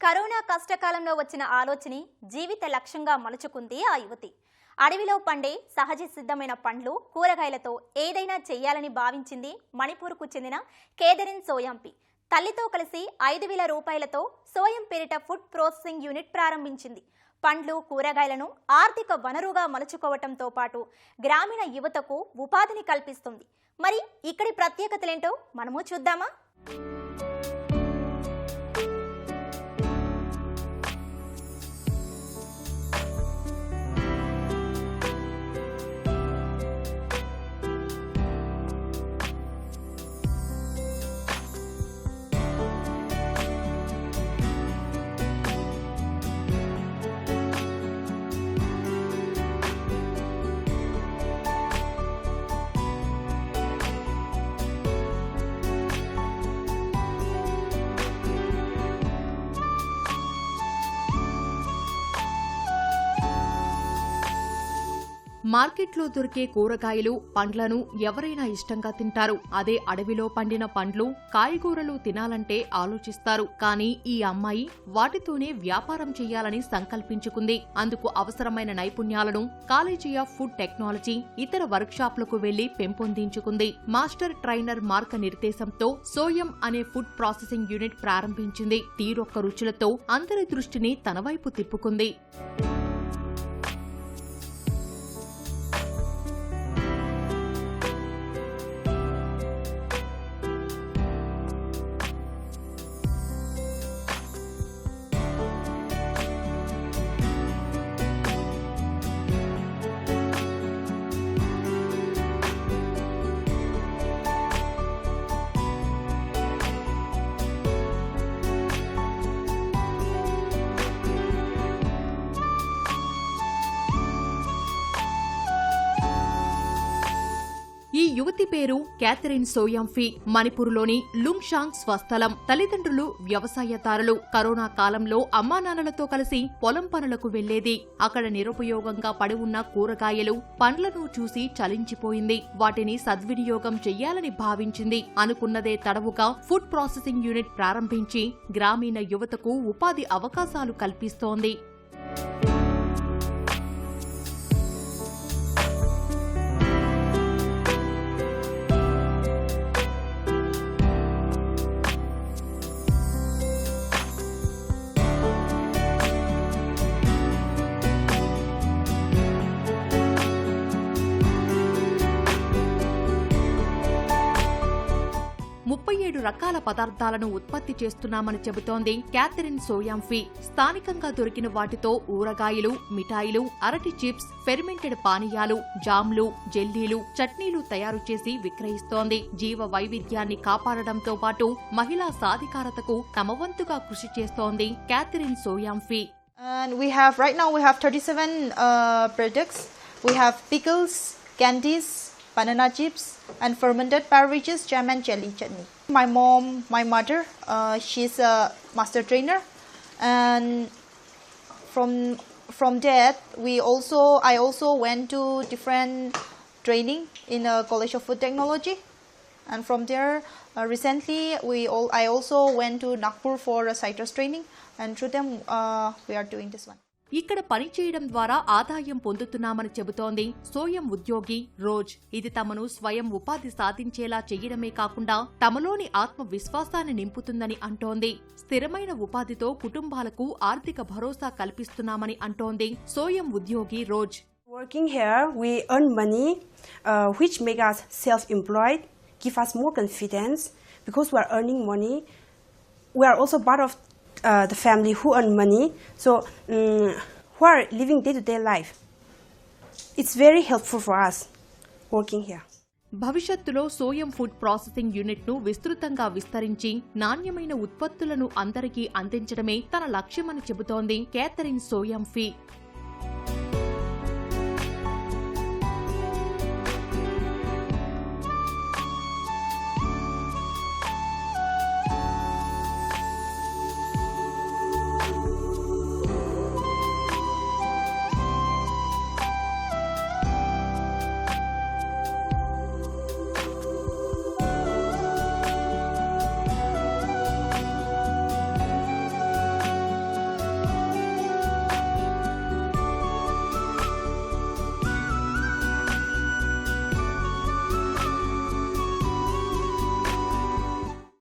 Corona కష్టకాలంలో వచ్చిన ఆలోచని జీవిత లక్ష్యంగా మలుచుకుంది ఆ యువతి. అడవిలో పండే సహజ సిద్ధమైన పండ్లు కూరగాయలతో ఏదైనా చేయాలని భావించింది మణిపూర్కు చెందిన కేదరిన్ సోయాంపి. తల్లితో కలిసి ఐదు వేల రూపాయలతో సోయం పేరిట ఫుడ్ ప్రాసెసింగ్ యూనిట్ ప్రారంభించింది. పండ్లు కూరగాయలను ఆర్థిక వనరుగా మలుచుకోవటంతో పాటు గ్రామీణ యువతకు ఉపాధిని కల్పిస్తుంది. మరి ఇక్కడి ప్రత్యేకతలేంటో మనము చూద్దామా? మార్కెట్లో దొరికే కూరగాయలు పండ్లను ఎవరైనా ఇష్టంగా తింటారు. అదే అడవిలో పండిన పండ్లు కాయగూరలు తినాలంటే ఆలోచిస్తారు. కానీ ఈ అమ్మాయి వాటితోనే వ్యాపారం చేయాలని సంకల్పించుకుంది. అందుకు అవసరమైన నైపుణ్యాలను కాలేజీ ఆఫ్ ఫుడ్ టెక్నాలజీ ఇతర వర్క్షాప్లకు వెళ్ళి పెంపొందించుకుంది. మాస్టర్ ట్రైనర్ మార్క నిర్దేశంతో సోయం అనే ఫుడ్ ప్రాసెసింగ్ యూనిట్ ప్రారంభించింది. తీరొక్క రుచులతో అందరి దృష్టిని తనవైపు తిప్పుకుంది. యువతి పేరు క్యాథరిన్ సోయాంఫీ. మణిపూర్లోని లుంగ్షాంగ్ స్వస్థలం. తల్లిదండ్రులు వ్యవసాయదారులు. కరోనా కాలంలో అమ్మానాన్నలతో కలిసి పొలం పనులకు వెళ్ళేది అక్కడ నిరుపయోగంగా పడి ఉన్న కూరగాయలు పండ్లను చూసి చలించిపోయింది. వాటిని సద్వినియోగం చెయ్యాలని భావించింది. అనుకున్నదే తడవుగా ఫుడ్ ప్రాసెసింగ్ యూనిట్ ప్రారంభించి గ్రామీణ యువతకు ఉపాధి అవకాశాలు కల్పిస్తోంది. ముప్పై ఏడు రకాల పదార్థాలను ఉత్పత్తి చేస్తున్నామని చెబుతోంది క్యాథరిన్ సోయాంఫీ స్థానికంగా దొరికిన వాటితో ఊరగాయలు మిఠాయిలు అరటి చిప్స్ ఫెర్మెంటెడ్ పానీయాలు జామ్లు జెల్లీలు చట్నీలు తయారు చేసి విక్రయిస్తోంది. జీవ వైవిధ్యాన్ని కాపాడడంతో పాటు మహిళా సాధికారతకు తమ వంతుగా కృషి చేస్తోంది క్యాథరిన్ సోయాంఫీ And we have right now we have 37 uh, products. We have pickles, candies, banana chips, and fermented beverages, jam and jelly chutney. My mom, my mother, uh, she's a master trainer, and from from that we also I also went to different training in a college of food technology, and from there uh, recently we all I also went to Nagpur for a citrus training, and through them uh, we are doing this one. ఇక్కడ పనిచేయడం ద్వారా ఆదాయం పొందుతున్నామని చెబుతోంది సోయం ఉద్యోగి rose. ఇది తమను స్వయం ఉపాధి సాధించేలా చేయడమే కాకుండా తమలోని ఆత్మవిశ్వాసాన్ని నింపుతుందని అంటోంది. స్థిరమైన ఉపాధితో కుటుంబాలకు ఆర్థిక భరోసా కల్పిస్తున్నామని అంటోంది సోయం ఉద్యోగి Rose. Working here, we earn money, uh, which make us self-employed, give us more confidence because we are earning money. We are also part of uh, the family who earn money, so um, who are living day-to-day -day life. It's very helpful for us working here. భవిష్యత్తులో Soyam food processing యూనిట్ను విస్తృతంగా విస్తరించి నాణ్యమైన ఉత్పత్తులను అందరికీ అందించడమే తన లక్ష్యమని చెబుతోంది కేథరిన్ సోయం ఫీ